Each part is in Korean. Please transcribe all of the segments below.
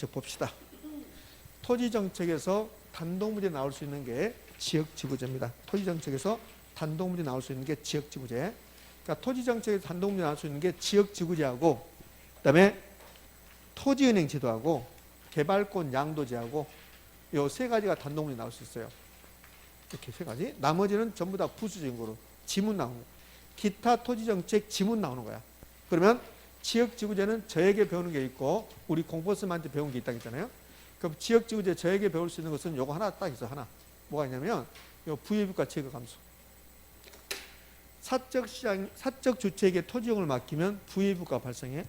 정책 봅시다. 토지 정책에서 단독 문제 나올 수 있는 게 지역 지구제입니다. 토지 정책에서 단독 문제 나올 수 있는 게 지역 지구제. 그러니까 토지 정책에서 단독 문제 나올 수 있는 게 지역 지구제하고 그다음에 토지 은행 제도하고 개발권 양도제하고 요 세 가지가 단독 문제 나올 수 있어요. 이렇게 세 가지. 나머지는 전부 다 부수적인 거로 지문 나오는 거. 기타 토지 정책 지문 나오는 거야. 그러면 지역 지구제는 저에게 배우는 게 있고 우리 공포스한테 배운 게 있다 했잖아요. 그럼 지역 지구제 저에게 배울 수 있는 것은 요거 하나 딱 있어 하나. 뭐가 있냐면 요 부유비과 제거 감소. 사적 시장 사적 주체에게 토지용을 맡기면 부유비가 발생해.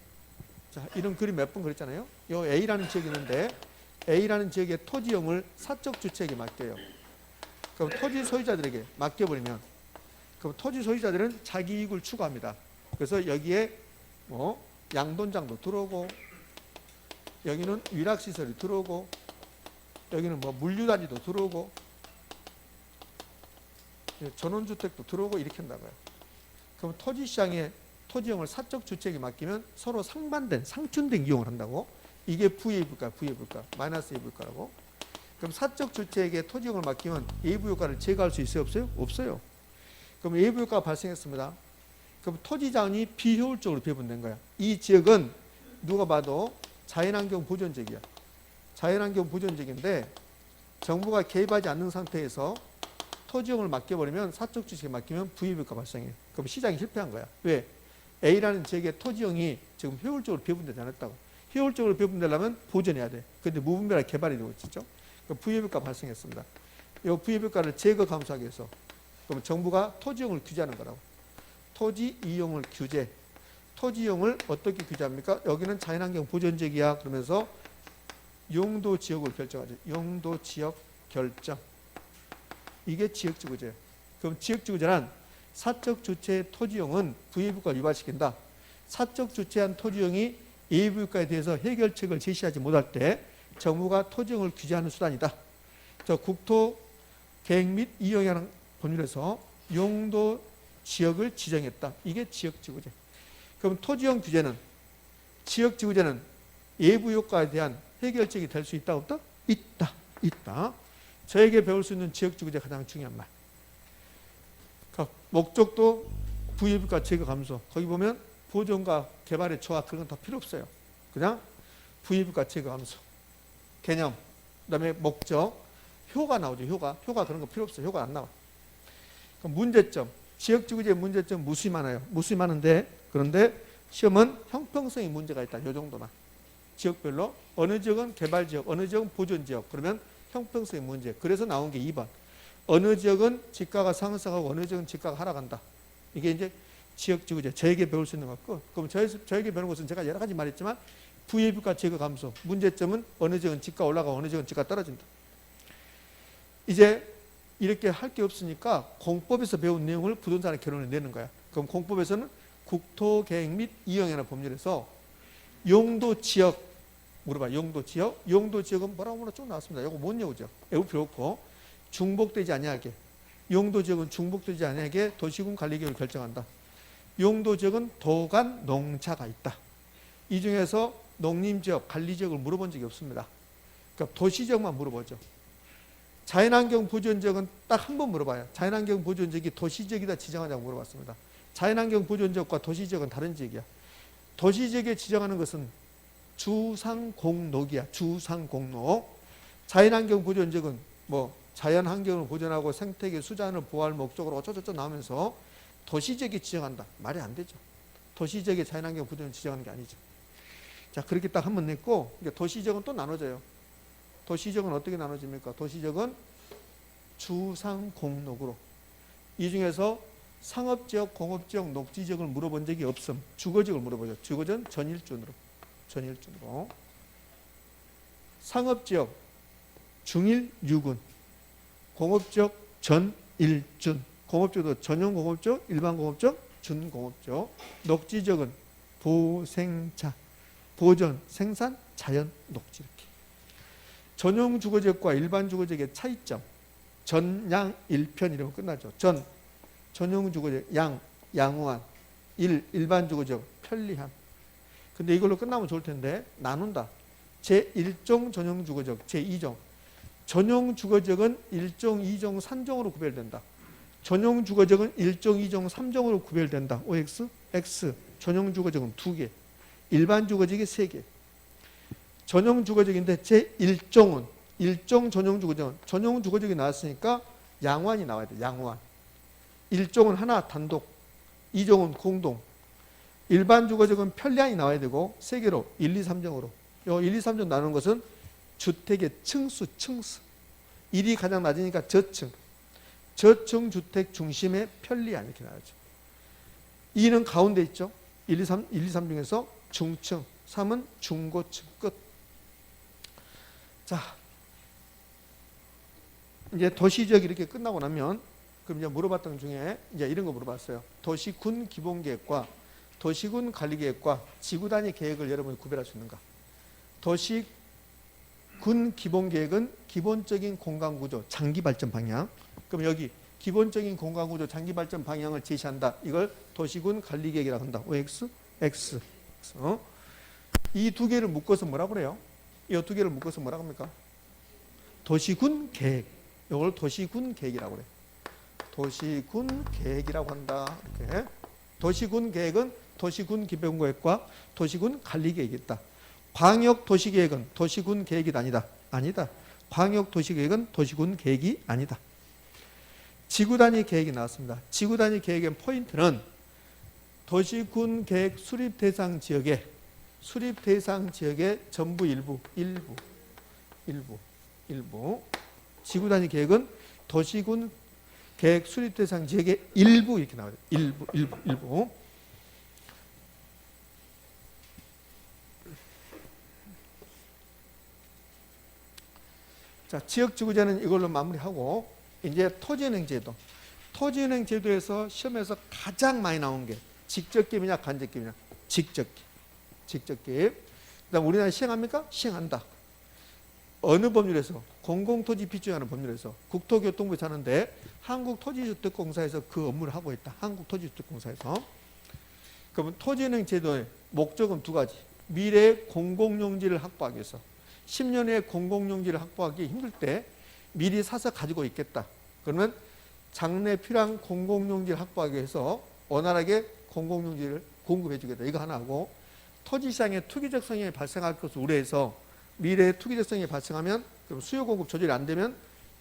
자, 이런 그림 몇 번 그렸잖아요. 요 A라는 지역이 있는데 A라는 지역의 토지용을 사적 주체에게 맡겨요. 그럼 토지 소유자들에게 맡겨버리면 그럼 토지 소유자들은 자기 이익을 추구합니다. 그래서 여기에 뭐 양돈장도 들어오고 여기는 위락시설이 들어오고 여기는 뭐 물류단지도 들어오고 예, 전원주택도 들어오고 이렇게 한다고요. 그럼 토지시장에 토지용을 사적 주체에게 맡기면 서로 상반된 상충된 이용을 한다고 이게 부의불가 부의불가 마이너스 의불가라고 그럼 사적 주체에게 토지용을 맡기면 예부효과를 제거할 수 있어요 없어요? 없어요. 그럼 예부효과가 발생했습니다. 그럼 토지 자원이 비효율적으로 배분된 거야. 이 지역은 누가 봐도 자연환경 보존 지역이야. 자연환경 보존 지역인데 정부가 개입하지 않는 상태에서 토지용을 맡겨버리면 사적 주식에 맡기면 부의비가 발생해. 그럼 시장이 실패한 거야. 왜? A라는 지역의 토지용이 지금 효율적으로 배분되지 않았다고. 효율적으로 배분되려면 보존해야 돼. 근데 무분별하게 개발이 되고 있죠. 그럼 부의비가 발생했습니다. 이 부의비가를 제거 감소하기 위해서 그럼 정부가 토지용을 규제하는 거라고. 토지 이용을 규제. 토지 이용을 어떻게 규제합니까? 여기는 자연환경 보존지역이야. 그러면서 용도 지역을 결정하죠. 용도 지역 결정. 이게 지역지구제예요. 그럼 지역지구제는 사적 주체의 토지용은 부의부가 유발시킨다. 사적 주체한 토지용이 예부유가에 대해서 해결책을 제시하지 못할 때 정부가 토지용을 규제하는 수단이다. 저 국토 계획 및 이용이라는 법률에서 용도 지역을 지정했다. 이게 지역지구제. 그럼 토지용 규제는 지역지구제는 예부 효과에 대한 해결책이 될 수 있다 없다? 있다. 있다. 저에게 배울 수 있는 지역지구제 가장 중요한 말. 그러니까 목적도 부유비과 제거 감소. 거기 보면 보존과 개발의 조합 그런 건 다 필요 없어요. 그냥 부유비과 제거 감소. 개념. 그다음에 목적. 효가 나오죠. 효가. 효가 그런 거 필요 없어요. 효가 안 나와. 문제점. 지역지구제 문제점 무수히 많아요. 무수히 많은데 그런데 시험은 형평성의 문제가 있다. 요 정도만. 지역별로 어느 지역은 개발 지역, 어느 지역은 보존 지역. 그러면 형평성의 문제. 그래서 나온 게 2번. 어느 지역은 집가가 상승하고 어느 지역은 집가가 하락한다. 이게 이제 지역지구제. 저에게 배울 수 있는 거고. 그럼 저, 저에게 배우는 것은 제가 여러 가지 말했지만 부예비가 제거 감소. 문제점은 어느 지역은 집가 올라가고 어느 지역은 집가 떨어진다. 이제 이렇게 할 게 없으니까 공법에서 배운 내용을 부동산의 결론에 내는 거야. 그럼 공법에서는 국토계획 및 이용이라는 법률에서 용도 지역 물어봐. 용도 지역. 용도 지역은 뭐라고 뭐라 쭉 나왔습니다. 이거 못 외우죠. 외울 필요 없고 중복되지 아니하게 용도 지역은 중복되지 아니하게 도시군 관리 계획을 결정한다. 용도 지역은 도간 농차가 있다. 이 중에서 농림 지역, 관리 지역을 물어본 적이 없습니다. 그러니까 도시 지역만 물어보죠. 자연환경 보존 지역은 딱 한 번 물어봐요. 자연환경 보존 지역이 도시 지역이다 지정하자고 물어봤습니다. 자연환경 보존 지역과 도시 지역은 다른 지역이야. 도시 지역에 지정하는 것은 주상공록이야. 주상공록. 자연환경 보존 지역은 뭐 자연환경을 보존하고 생태계 수자원을 보호할 목적으로 어쩌저쩌 나오면서 도시 지역에 지정한다. 말이 안 되죠. 도시 지역에 자연환경 보존을 지정하는 게 아니죠. 자 그렇게 딱 한 번 냈고 이제 도시 지역은 또 나눠져요. 도시 지역은 어떻게 나눠집니까? 도시 지역은 주상공록으로 이 중에서 상업지역, 공업지역, 녹지지역을 물어본 적이 없음. 주거지역을 물어보죠. 주거지역은 전일준으로. 전일준으로. 상업지역 중일 유군. 공업지역 전일준. 공업지역도 전용 공업지역, 일반 공업지역, 준공업지역. 녹지지역은 보생자. 보존, 생산, 자연, 녹지 이렇게. 전용 주거지역과 일반 주거지역의 차이점. 전양 일편 이러면 끝나죠. 전 전용 주거지역 양 양호한 일 일반 주거지역 편리함. 근데 이걸로 끝나면 좋을 텐데 나눈다. 제1종 전용 주거적, 제2종. 전용 주거적은 1종, 2종, 3종으로 구별된다. 전용 주거적은 1종, 2종, 3종으로 구별된다. OX, X. 전용 주거적은 2개. 일반 주거적이 3개. 전용 주거적인데 제 1종은 1종 전용 주거적은 전용 주거적이 나왔으니까 양환이 나와야 돼. 양환. 1종은 하나 단독, 2종은 공동. 일반 주거적은 편리한이 나와야 되고 세 개로 1, 2, 3종으로. 요 1, 2, 3종 나누는 것은 주택의 층수, 층수. 1이 가장 낮으니까 저층. 저층 주택 중심의 편리한 이렇게 나오죠. 2는 가운데 있죠. 1, 2, 3, 1, 2, 3 중에서 중층, 3은 중고층 끝. 자, 이제 도시 지역 이렇게 끝나고 나면 그럼 이제 물어봤던 것 중에 이제 이런 거 물어봤어요. 도시군 기본 계획과 도시군 관리 계획과 지구 단위 계획을 여러분이 구별할 수 있는가? 도시군 기본 계획은 기본적인 공간 구조 장기 발전 방향. 그럼 여기 기본적인 공간 구조 장기 발전 방향을 제시한다. 이걸 도시군 관리 계획이라고 한다. OX, X. 어? 이 두 개를 묶어서 뭐라 그래요? 이 두 개를 묶어서 뭐라 합니까? 도시군 계획. 이걸 도시군 계획이라고 그래. 도시군 계획이라고 한다. 이렇게. 도시군 계획은 도시군 기본 계획과 도시군 관리 계획이 있다. 광역 도시 계획은 도시군 계획이 아니다. 아니다. 광역 도시 계획은 도시군 계획이 아니다. 지구 단위 계획이 나왔습니다. 지구 단위 계획의 포인트는 도시군 계획 수립 대상 지역의 수립 대상 지역의 전부 일부, 일부, 일부, 일부. 지구 단위 계획은 도시군 계획 수립 대상 지역의 일부 이렇게 나와요. 일부, 일부, 일부. 자, 지역 지구제는 이걸로 마무리하고 이제 토지은행 제도. 토지은행 제도에서 시험에서 가장 많이 나온 게 직접기입이냐 간접기입이냐? 직접 기. 직접기. 그다음 우리나라 시행합니까? 시행한다. 어느 법률에서 공공토지 피증하는 법률에서 국토교통부에 사는데 한국토지주택공사에서 그 업무를 하고 있다. 한국토지주택공사에서. 그러면 토지은행 제도의 목적은 두 가지. 미래의 공공용지를 확보하기 위해서 10년 후에 공공용지를 확보하기 힘들 때 미리 사서 가지고 있겠다. 그러면 장래 필요한 공공용지를 확보하기 위해서 원활하게 공공용지를 공급해 주겠다. 이거 하나 하고 토지 시장에 투기적 성향이 발생할 것을 우려해서 미래에 투기적 성향이 발생하면 수요 공급 조절이 안 되면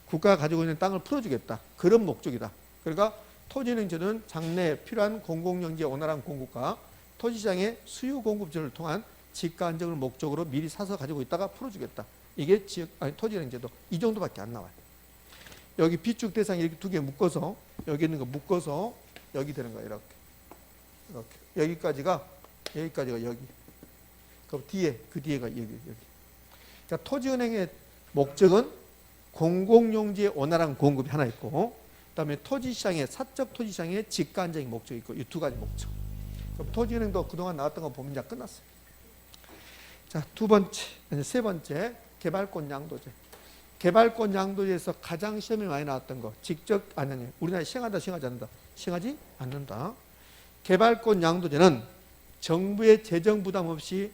국가가 가지고 있는 땅을 풀어주겠다. 그런 목적이다. 그러니까 토지는 저는 장래에 필요한 공공용지의 원활한 공급과 토지시장의 수요 공급 조절을 통한 지가 안정을 목적으로 미리 사서 가지고 있다가 풀어주겠다. 이게 지역 아니 토지행제도 이 정도밖에 안 나와요. 여기 비축 대상 이렇게 두 개 묶어서 여기 있는 거 묶어서 여기 되는 거야 이렇게 이렇게 여기까지가 여기까지가 여기. 그럼 뒤에 그 뒤에가 여기 여기. 그러니까 토지은행의 목적은 공공용지의 원활한 공급이 하나 있고, 그다음에 토지시장의 사적 토지시장의 안정이 목적이 있고 이 두 가지 목적. 그럼 토지은행도 그동안 나왔던 거 보면 이제 끝났어요. 자, 두 번째, 아니, 세 번째, 개발권 양도제. 개발권 양도제에서 가장 시험에 많이 나왔던 거, 직접, 아니, 아니, 우리나라에 시행한다, 시행하지 않는다. 시행하지 않는다. 개발권 양도제는 정부의 재정 부담 없이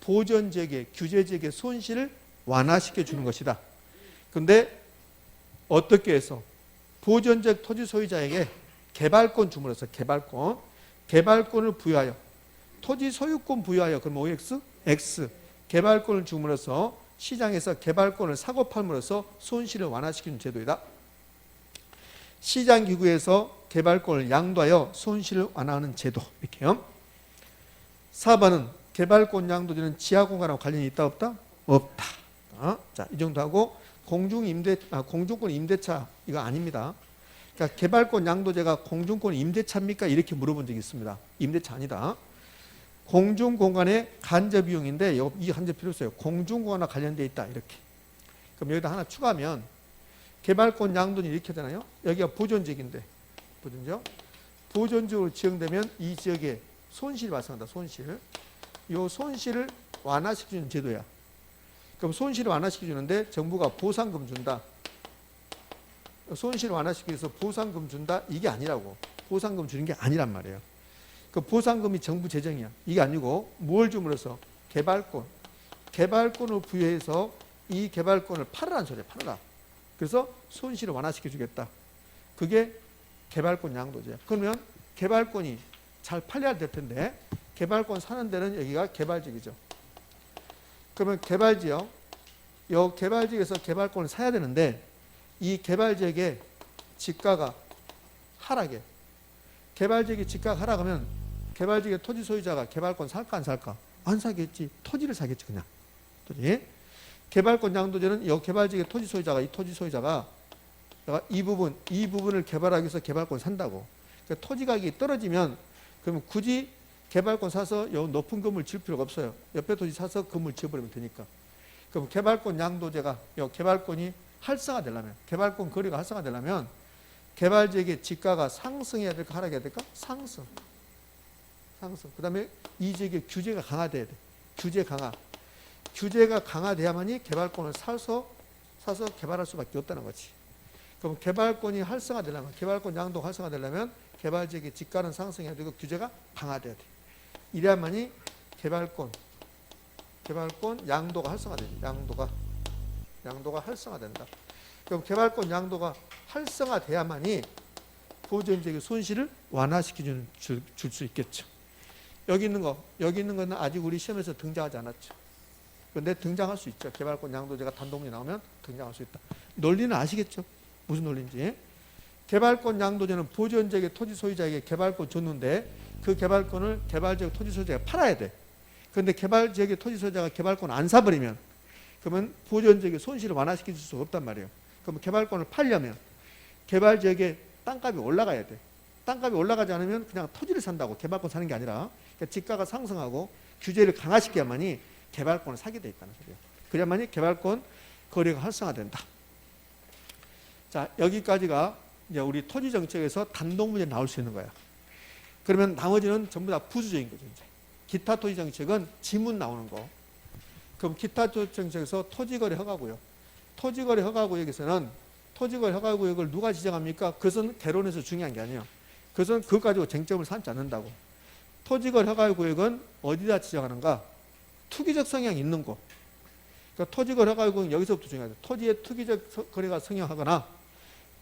보전 지역의, 규제 지역의 손실을 완화시켜 주는 것이다. 근데 어떻게 해서 보전적 토지 소유자에게 개발권 주문해서 개발권, 개발권을 부여하여 토지 소유권 부여하여 그럼 OX, X 개발권을 주문해서 시장에서 개발권을 사고 팔므로써 손실을 완화시키는 제도이다. 시장 기구에서 개발권을 양도하여 손실을 완화하는 제도 이렇게요. 4번은 개발권 양도제는 지하 공간하고 관련이 있다 없다? 없다. 어? 자, 이 정도 하고 공중 임대 아, 공중권 임대차 이거 아닙니다. 그러니까 개발권 양도제가 공중권 임대차입니까? 이렇게 물어본 적이 있습니다. 임대차 아니다. 공중 공간의 간접 비용인데 이 간접 필요 없어요. 공중 공간과 관련돼 있다 이렇게. 그럼 여기다 하나 추가하면 개발권 양도는 이렇게 되나요? 여기가 보존지역인데 보존지역. 보존지역으로 지정되면 이 지역에 손실이 발생한다. 손실. 이 손실을 완화시키는 제도야. 그럼 손실을 완화시켜 주는데 정부가 보상금 준다. 손실을 완화시키기 위해서 보상금 준다. 이게 아니라고. 보상금 주는 게 아니란 말이에요. 그 보상금이 정부 재정이야. 이게 아니고 뭘 줌으로써 개발권, 개발권을 부여해서 이 개발권을 팔으라는 소리야. 팔아라. 그래서 손실을 완화시켜 주겠다. 그게 개발권 양도제야. 그러면 개발권이 잘 팔려야 될 텐데 개발권 사는 데는 여기가 개발지역이죠. 그러면 개발지역, 요 개발지역에서 개발권을 사야 되는데 이 개발지역의 지가가 하락해. 개발지역이 지가가 하락하면 개발지역의 토지 소유자가 개발권 살까 안 살까? 안 사겠지. 토지를 사겠지 그냥. 토지. 개발권 양도제는 이 개발지역의 토지 소유자가 이 토지 소유자가 이 부분 이 부분을 개발하기 위해서 개발권 산다고. 그러니까 토지 가격이 떨어지면 그러면 굳이 개발권 사서 요 높은 건물 질 필요가 없어요. 옆에 토지 사서 건물 지어버리면 되니까. 그럼 개발권 양도제가 요 개발권이 활성화되려면 개발권 거래가 활성화되려면 개발 지역의 지가가 상승해야 될까 하락해야 될까? 상승. 상승. 그다음에 이 지역의 규제가 강화돼야 돼. 규제 강화. 규제가 강화돼야만이 개발권을 사서 사서 개발할 수밖에 없다는 거지. 그럼 개발권이 활성화되려면 개발권 양도 활성화되려면 개발 지역의 지가는 상승해야 되고 규제가 강화돼야 돼. 이래야만이 개발권 개발권 양도가 활성화돼. 양도가 양도가 활성화된다. 그럼 개발권 양도가 활성화돼야만이 보존적인 손실을 완화시켜주는 줄 수 있겠죠. 여기 있는 거, 여기 있는 거는 아직 우리 시험에서 등장하지 않았죠. 그런데 등장할 수 있죠. 개발권 양도제가 단독이 나오면 등장할 수 있다. 논리는 아시겠죠? 무슨 논리인지. 개발권 양도제는 보존적의 토지 소유자에게 개발권 줬는데 그 개발권을 개발 지역 토지 소유자가 팔아야 돼. 그런데 개발 지역의 토지 소유자가 개발권 안 사버리면 그러면 보존적의 손실을 완화시킬 수 없단 말이에요. 그럼 개발권을 팔려면 개발 지역의 땅값이 올라가야 돼. 땅값이 올라가지 않으면 그냥 토지를 산다고 개발권 사는 게 아니라 그러니까 지가가 상승하고 규제를 강화시켜야만이 개발권을 사게 돼 있다는 소리예요. 그래야만이 개발권 거래가 활성화된다. 자 여기까지가 이제 우리 토지 정책에서 단독 문제 나올 수 있는 거야. 그러면 나머지는 전부 다 부수적인 거죠. 이제 기타 토지 정책은 지문 나오는 거. 그럼 기타 토지 정책에서 토지거래 허가고요. 토지거래 허가구역에서는 토지거래 허가구역을 누가 지정합니까? 그것은 개론에서 중요한 게 아니에요. 그것은 그것 가지고 쟁점을 삼지 않는다고. 토지거래 허가구역은 어디다 지정하는가? 투기적 성향이 있는 곳. 그러니까 토지거래 허가구역은 여기서부터 중요하죠. 토지의 투기적 서- 거래가 성행하거나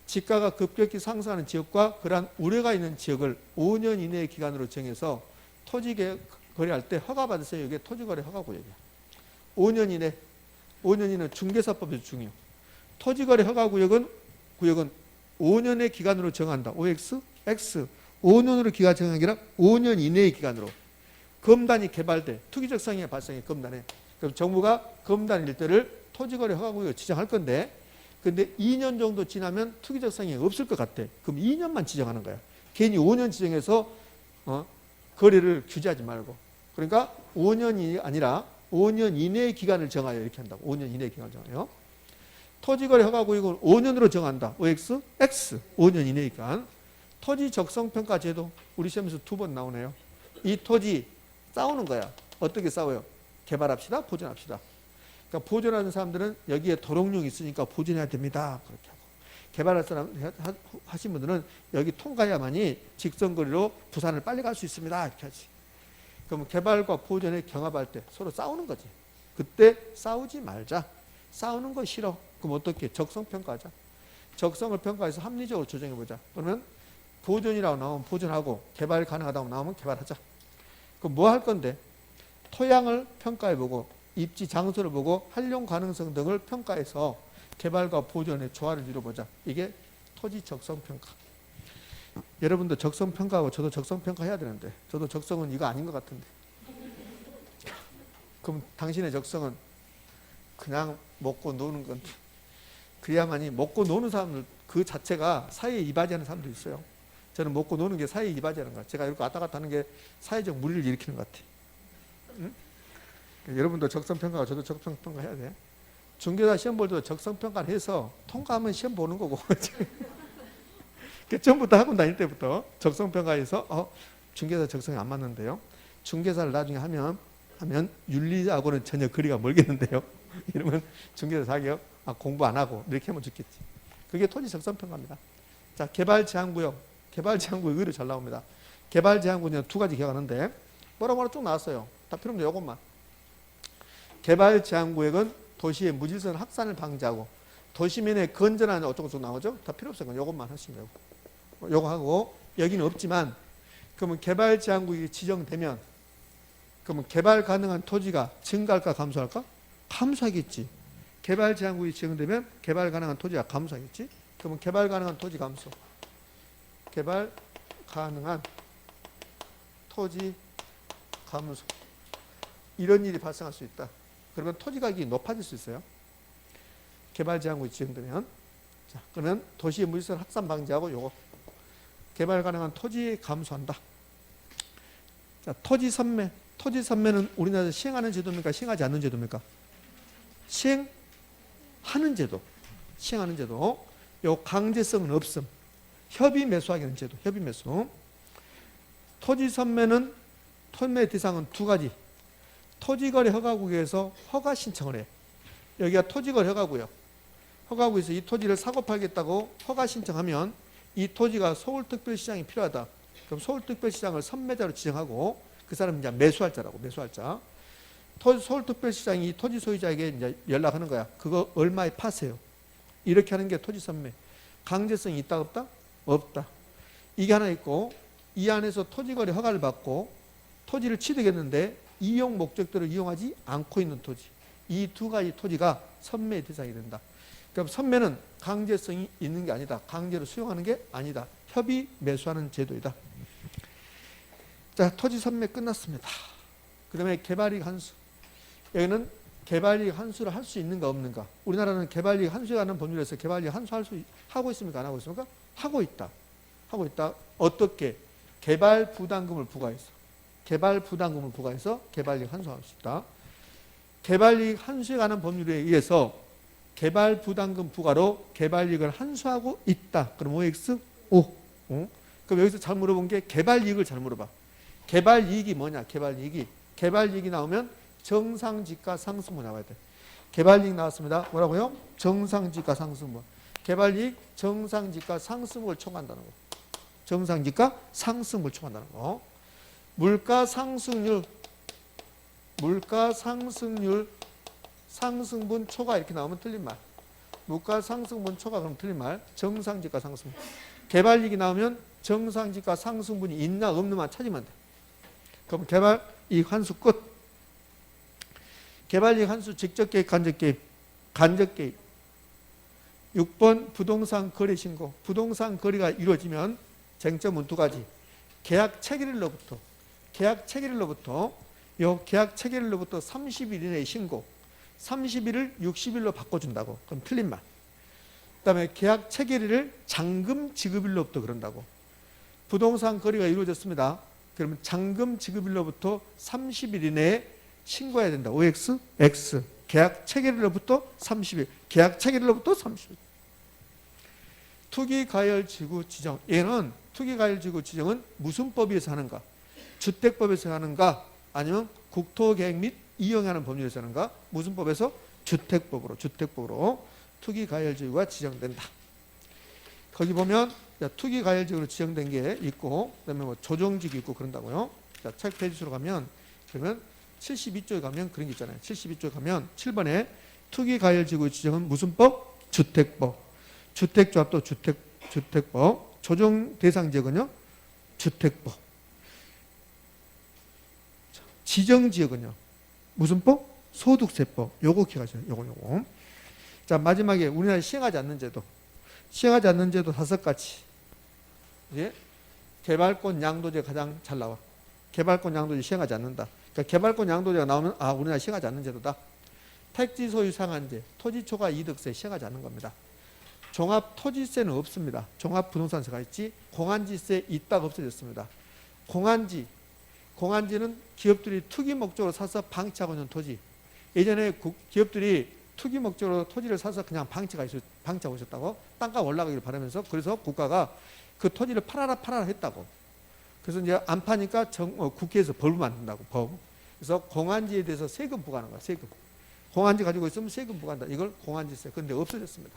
지가가 급격히 상승하는 지역과 그러한 우려가 있는 지역을 5년 이내의 기간으로 정해서 토지 개- 거래할 때 허가받으세요. 이게 토지거래 허가구역이야. 5년 이내 5년 이내 중개사법에서 중요. 토지거래 허가구역은 구역은 5년의 기간으로 정한다. OX, X. 5년으로 기간 정한 게 아니라 5년 이내의 기간으로. 검단이 개발돼. 투기적 성향이 발생해 검단에. 그럼 정부가 검단 일대를 토지거래 허가구역 지정할 건데 근데 2년 정도 지나면 투기적 성향이 없을 것 같아. 그럼 2년만 지정하는 거야. 괜히 5년 지정해서 어, 거래를 규제하지 말고. 그러니까 5년이 아니라 5년 이내의 기간을 정하여 이렇게 한다고. 5년 이내의 기간을 정하여. 토지거래 허가구역은 5년으로 정한다. OX, X. 5년 이내의 기간. 토지 적성평가 제도. 우리 시험에서 두 번 나오네요. 이 토지 싸우는 거야. 어떻게 싸워요? 개발합시다. 보존합시다. 그러니까 보존하는 사람들은 여기에 도롱뇽이 있으니까 보존해야 됩니다. 그렇게 하고. 개발할 사람 하- 하신 분들은 여기 통과해야만이 직선거리로 부산을 빨리 갈 수 있습니다. 이렇게 하지. 그럼 개발과 보존을 경합할 때 서로 싸우는 거지. 그때 싸우지 말자. 싸우는 거 싫어. 그럼 어떻게? 적성 평가하자. 적성을 평가해서 합리적으로 조정해 보자. 그러면 보존이라고 나오면 보존하고 개발 가능하다고 나오면 개발하자. 그럼 뭐 할 건데? 토양을 평가해 보고 입지 장소를 보고 활용 가능성 등을 평가해서 개발과 보존의 조화를 이루어보자. 이게 토지 적성 평가. 여러분도 적성 평가하고 저도 적성 평가해야 되는데 저도 적성은 이거 아닌 것 같은데. 그럼 당신의 적성은 그냥 먹고 노는 건 그래야만이 먹고 노는 사람들 그 자체가 사회에 이바지하는 사람도 있어요. 저는 먹고 노는 게 사회에 이바지하는 거야. 제가 이렇게 왔다 갔다 하는 게 사회적 물리를 일으키는 것 같아. 응? 여러분도 적성 평가가 저도 적성 평가 해야 돼. 중개사 시험 볼 때도 적성 평가를 해서 통과하면 시험 보는 거고. 그 전부터 학원 다닐 때부터 적성 평가에서 어 중개사 적성이 안 맞는데요. 중개사를 나중에 하면 하면 윤리하고는 전혀 거리가 멀겠는데요. 이러면 중개사 자격 아, 공부 안 하고 이렇게 하면 좋겠지. 그게 토지 적성 평가입니다. 자 개발 제한 구역 개발 제한 구역 의뢰 잘 나옵니다. 개발 제한 구역은 두 가지 기억하는데 뭐라 뭐라 쭉 나왔어요. 다 필요 없는 요것만. 개발 제한 구역은 도시의 무질서한 확산을 방지하고 도시면에 건전한 어쩌고 저쩌고 나오죠? 다 필요 없어요. 요것만 하시면 되고. 요거 하고 여기는 없지만 그러면 개발 제한 구역이 지정되면 그러면 개발 가능한 토지가 증가할까 감소할까? 감소하겠지. 개발 제한 구역이 지정되면 개발 가능한 토지가 감소하겠지. 그러면 개발 가능한 토지 감소. 개발 가능한 토지 감소. 이런 일이 발생할 수 있다. 그러면 토지 가격이 높아질 수 있어요. 개발 제한구역이 지정되면. 자, 그러면 도시의 물질 확산 방지하고 요거 개발 가능한 토지 감소한다. 자, 토지 선매. 토지 선매는 우리나라에서 시행하는 제도입니까? 시행하지 않는 제도입니까? 시행하는 제도. 시행하는 제도. 요 강제성은 없음. 협의 매수하기는 제도. 협의 매수. 토지 선매는 토매 대상은 두 가지. 토지거래 허가구역에서 허가 신청을 해. 여기가 토지거래 허가구역. 허가구에서 이 토지를 사고 팔겠다고 허가 신청하면 이 토지가 서울특별시장이 필요하다. 그럼 서울특별시장을 선매자로 지정하고 그 사람은 이제 매수할 자라고 매수할자. 토- 서울특별시장이 이 토지 소유자에게 이제 연락하는 거야. 그거 얼마에 파세요? 이렇게 하는 게 토지 선매. 강제성이 있다 없다? 없다. 이게 하나 있고 이 안에서 토지거래 허가를 받고 토지를 취득했는데 이용 목적대로 이용하지 않고 있는 토지. 이 두 가지 토지가 선매 대상이 된다. 그럼 선매는 강제성이 있는 게 아니다. 강제로 수용하는 게 아니다. 협의 매수하는 제도이다. 자, 토지 선매 끝났습니다. 그 다음에 개발이익 환수. 여기는 개발이익 환수를 할 수 있는가 없는가. 우리나라는 개발이익 환수하는 법률에서 개발이익 환수할 수 하고 있습니까? 안 하고 있습니까? 하고 있다. 하고 있다. 어떻게? 개발 부담금을 부과해서. 개발 부담금을 부과해서 개발이익 환수할 수 있다. 개발이익 환수에 관한 법률에 의해서 개발 부담금 부과로 개발이익을 환수하고 있다. 그럼 OX O. 어? 그럼 여기서 잘 물어본 게 개발이익을 잘 물어봐. 개발이익이 뭐냐? 개발이익이 개발이익이 나오면 정상지가 상승분 나와야 돼. 개발이익 나왔습니다. 뭐라고요? 정상지가 상승분. 개발이익 정상지가 상승을 총한다는 거. 정상지가 상승을 총한다는 거. 물가 상승률 물가 상승률 상승분 초과 이렇게 나오면 틀린 말. 물가 상승분 초과 그럼 틀린 말. 정상지가 상승. 개발이익이 나오면 정상지가 상승분이 있나 없는만 찾으면 돼. 그럼 개발 이익 환수 끝. 개발 이익 환수 직접 개입, 간접 개입, 간접 개입. 6번 부동산 거래 신고. 부동산 거래가 이루어지면 쟁점은 두 가지. 계약 체결일로부터 계약 체결일로부터 요 계약 체결일로부터 30일 이내에 신고. 30일을 60일로 바꿔준다고. 그럼 틀린 말. 그다음에 계약 체결일을 잔금 지급일로부터 그런다고. 부동산 거래가 이루어졌습니다. 그러면 잔금 지급일로부터 30일 이내에 신고해야 된다. OX, X. 계약 체결일로부터 30일. 계약 체결일로부터 30일. 투기 가열 지구 지정. 얘는 투기 가열 지구 지정은 무슨 법에서 하는가? 주택법에서 하는가? 아니면 국토계획 및 이용하는 법률에서 하는가? 무슨 법에서? 주택법으로 주택법으로 투기 가열 지구가 지정된다. 거기 보면 자, 투기 가열 지구로 지정된 게 있고 그다음에 뭐 조정지구 있고 그런다고요. 자, 책 페이지 수로 가면 그러면 72쪽에 가면 그런 게 있잖아요. 72쪽에 가면 7번에 투기 가열 지구 지정은 무슨 법? 주택법. 주택조합도 주택 주택법. 조정 대상 지역은요? 주택법. 자, 지정 지역은요? 무슨 법? 소득세법. 요거 기억하세요. 요거 요거. 자, 마지막에 우리나라 시행하지 않는 제도. 시행하지 않는 제도 다섯 가지. 예? 개발권 양도제 가장 잘 나와. 개발권 양도제 시행하지 않는다. 그러니까 개발권 양도제가 나오면 아, 우리나라 시행하지 않는 제도다. 택지 소유 상한제, 토지 초과 이득세 시행하지 않는 겁니다. 종합 토지세는 없습니다. 종합 부동산세가 있지 공안지세 있다가 없어졌습니다. 공안지 공안지는 기업들이 투기 목적으로 사서 방치하고 있는 토지. 예전에 국- 기업들이 투기 목적으로 토지를 사서 그냥 방치가 있, 방치하고 있었다고 땅값 올라가기를 바라면서 그래서 국가가 그 토지를 팔아라 팔아라 했다고. 그래서 이제 안 파니까 정, 어, 국회에서 벌을 만든다고 법. 그래서 공안지에 대해서 세금 부과하는 거야 세금. 공안지 가지고 있으면 세금 부과한다. 이걸 공안지세. 그런데 없어졌습니다.